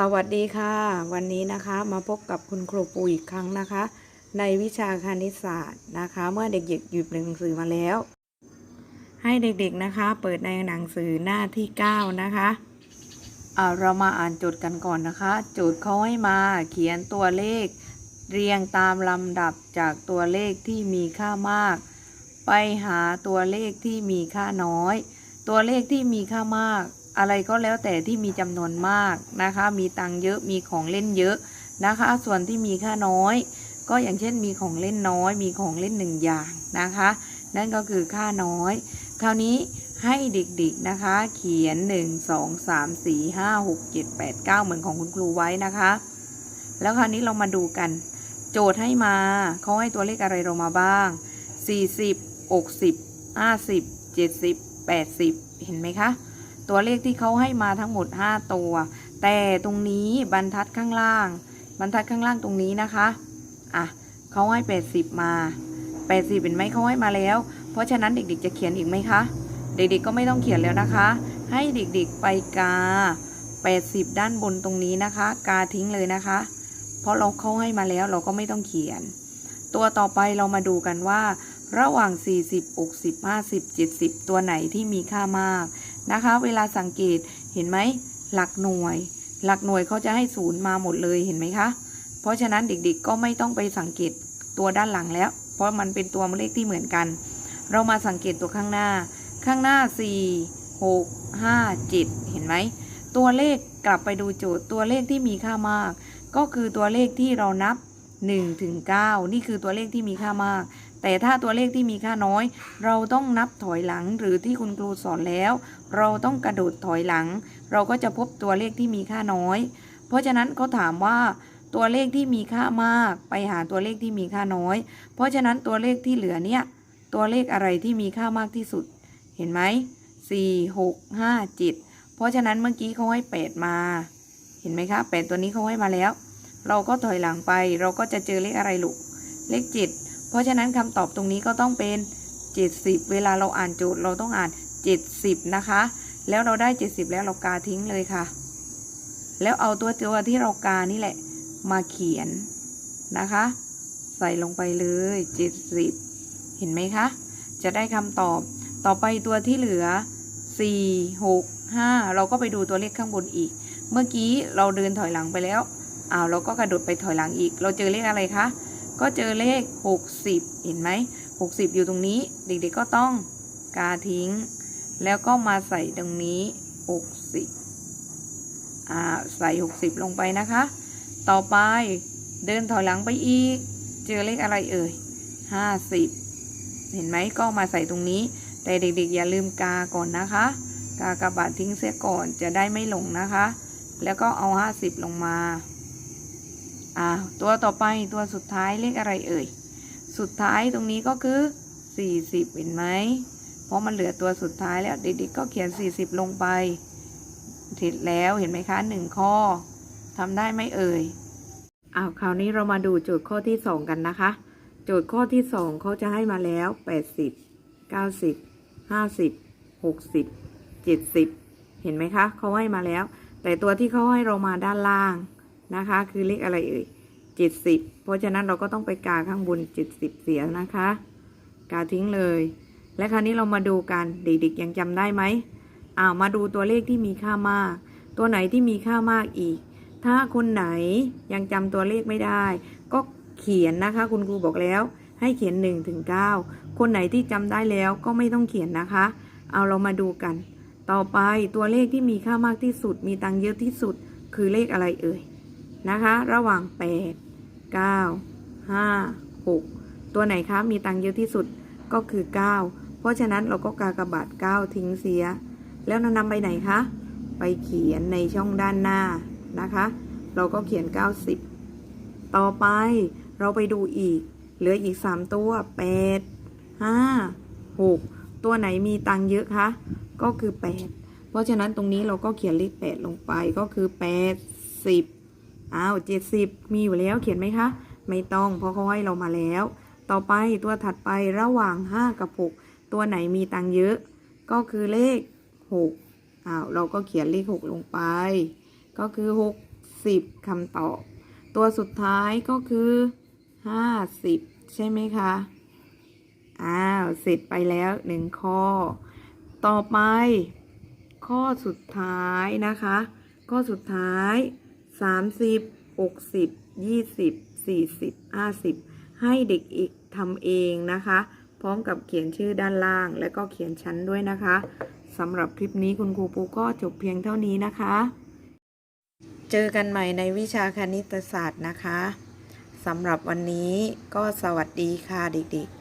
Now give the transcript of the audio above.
สวัสดีค่ะ วันนี้นะคะมาพบกับคุณครูปูอีกครั้งนะคะ ในวิชาคณิตศาสตร์นะคะ เมื่อเด็กๆหยิบหนังสือมาแล้ว ให้เด็กๆนะคะ เปิดในหนังสือหน้าที่ 9 นะคะอ่าเรามาอ่านโจทย์กันก่อนนะคะ โจทย์เขาให้มาเขียนตัวเลข เรียงตามลำดับจากตัวเลขที่มีค่ามาก ไปหาตัวเลขที่มีค่าน้อย ตัวเลขที่มีค่ามาก อะไรก็แล้วแต่ที่มีจำนวนมากนะคะ มีตังค์เยอะมีของเล่นเยอะนะคะ ส่วนที่มีค่าน้อย ก็อย่างเช่นมีของเล่นน้อย มีของเล่นหนึ่งอย่างนะคะ นั่นก็คือค่าน้อย คราวนี้ให้เด็กๆนะคะ เขียน 1 2 3 4 5 6 7 8 9 เหมือนของคุณครูไว้นะคะ แล้วคราวนี้เรามาดูกัน โจทย์ให้มาเขาให้ตัวเลขอะไรเรามาบ้าง 40 60 50 70 80 เห็นไหมคะ ตัวเลขที่เขาให้มาทั้งหมด 5 ตัว แต่ตรงนี้บรรทัดข้างล่าง บรรทัดข้างล่างตรงนี้นะคะอะเขาให้ 80 มา 80เป็นไหมเขาให้มาแล้ว เพราะฉะนั้นเด็กๆจะเขียนอีกไหมคะ เด็กๆก็ไม่ต้องเขียนแล้วนะคะ ให้เด็กๆไปกา 80 ด้านบนตรงนี้นะคะ กาทิ้งเลยนะคะ เพราะเราเขาให้มาแล้วเราก็ไม่ต้องเขียน ตัวต่อไปเรามาดูกันว่า ระหว่าง 40 60 50 70 ตัวไหนที่มีค่ามากนะคะ เวลาสังเกตเห็นไหมหลักหน่วย หลักหน่วยเขาจะให้ศูนย์มาหมดเลยเห็นไหมคะ เพราะฉะนั้นเด็กๆก็ไม่ต้องไปสังเกตตัวด้านหลังแล้ว เพราะมันเป็นตัวเลขที่เหมือนกัน เรามาสังเกตตัวข้างหน้า ข้างหน้า 4 6 5 7 เห็นไหม ตัวเลขกลับไปดูโจทย์ตัวเลขที่มีค่ามาก ก็คือตัวเลขที่เรานับ1ถึง9นี่คือตัวเลขที่มีค่ามาก แต่ถ้าตัวเลขที่มีค่าน้อย เราต้องนับถอยหลังหรือที่คุณครูสอนแล้ว เราต้องกระโดดถอยหลัง เราก็จะพบตัวเลขที่มีค่าน้อย เพราะฉะนั้นเขาถามว่าตัวเลขที่มีค่ามาก ไปหาตัวเลขที่มีค่าน้อย เพราะฉะนั้นตัวเลขที่เหลือเนี่ยตัวเลขอะไรที่มีค่ามากที่สุด เห็นไหมสี่หกห้าเจ็ดเพราะฉะนั้นเมื่อกี้เขาให้แปดมา เห็นไหมคะแปดตัวนี้เขาให้มาแล้ว เราก็ถอยหลังไป เราก็จะเจอเลขอะไรลูก เลขเจ็ด ราะฉะนั้นคำตอบตรงนี้ก็ต้องเป็นเจ็ดสิบเวลาเราอ่านโจทย์เราต้องอ่านเจ็ดสิบนะคะ แล้วเราได้เจ็ดสิบแล้วเรากาทิ้งเลยค่ะ แล้วเอาตัวตัวที่เรากานี่แหละ มาเขียนนะคะ ใส่ลงไปเลยเจ็ดสิบเห็นไหมคะ จะได้คำตอบ ต่อไปตัวที่เหลือ 4 6 5 เราก็ไปดูตัวเลขข้างบนอีก เมื่อกี้เราเดินถอยหลังไปแล้วอ้าวเราก็กระโดดไปถอยหลังอีก เราเจอเลขอะไรคะ ก็เจอเลข 60 เห็นไหม 60 อยู่ตรงนี้ เด็กๆก็ต้องกาทิ้ง แล้วก็มาใส่ตรงนี้ 60อ่าใส่ 60 ลงไปนะคะ ต่อไปเดินถอยหลังไปอีก เจอเลขอะไรเอ่ย 50 เห็นไหมก็มาใส่ตรงนี้ แต่เด็กๆ อย่าลืมกาก่อนนะคะ กากระบาดทิ้งเสียก่อนจะได้ไม่หลงนะคะ แล้วก็เอา 50 ลงมา อ่าตัวต่อไปตัวสุดท้ายเลขอะไรเอ่ย สุดท้ายตรงนี้ก็คือ 40 เห็นไหม เพราะมันเหลือตัวสุดท้ายแล้วเด็กๆก็เขียน 40 ลงไปเสร็จแล้วเห็นไหมคะหนึ่งข้อทำได้ไหมเอ่ยอ้าวคราวนี้เรามาดูโจทย์ข้อที่ 2 กันนะคะ โจทย์ข้อที่ 2เขาจะให้มาแล้ว 80 90 50 60 70 เห็นไหมคะเขาให้มาแล้ว แต่ตัวที่เขาให้เรามาด้านล่าง นะคะ คือเลขอะไรเอ่ย70เพราะฉะนั้นเราก็ต้องไปกาข้างบน70เสียนะคะ กาทิ้งเลย และคราวนี้เรามาดูกันเด็กๆยังจำได้ไหมอ้าวมาดูตัวเลขที่มีค่ามาก ตัวไหนที่มีค่ามากอีก ถ้าคนไหนยังจำตัวเลขไม่ได้ ก็เขียนนะคะ คุณครูบอกแล้ว ให้เขียน1ถึง9คนไหนที่จำได้แล้วก็ไม่ต้องเขียนนะคะ เอาเรามาดูกัน ต่อไปตัวเลขที่มีค่ามากที่สุด มีตังเยอะที่สุด คือเลขอะไรเอ่ย นะคะ ระหว่าง 8 9 5 6 ตัวไหนคะมีตังค์เยอะที่สุดก็คือ 9 เพราะฉะนั้นเราก็กากระบาด9ทิ้งเสีย แล้วนำไปไหนคะ ไปเขียนในช่องด้านหน้านะคะ เราก็เขียน 90 ต่อไปเราไปดูอีก เหลืออีก 3 ตัว 8 5 6 ตัวไหนมีตังค์เยอะคะก็คือ 8 เพราะฉะนั้นตรงนี้เราก็เขียนเลข8ลงไปก็คือ80 อ้าว70มีอยู่แล้วเขียนไหมคะ ไม่ต้องเพราะเขาให้เรามาแล้ว ต่อไปตัวถัดไประหว่าง5กับ6ตัวไหนมีตังเยอะ ก็คือเลข6อ้าวเราก็เขียนเลข6ลงไป ก็คือ6 30คำตอบ ตัวสุดท้ายก็คือ50ใช่ไหมคะอ้าวเสร็จไปแล้วหนึ่งข้อ ต่อไป ข้อสุดท้ายนะคะ ข้อสุดท้าย 30 60 20 40 50ให้เด็กอีกทำเองนะคะ พร้อมกับเขียนชื่อด้านล่าง และก็เขียนชั้นด้วยนะคะสำหรับคลิปนี้คุณครูปูก็จบเพียงเท่านี้นะคะ เจอกันใหม่ในวิชาคณิตศาสตร์นะคะสำหรับวันนี้ก็สวัสดีค่ะเด็กๆ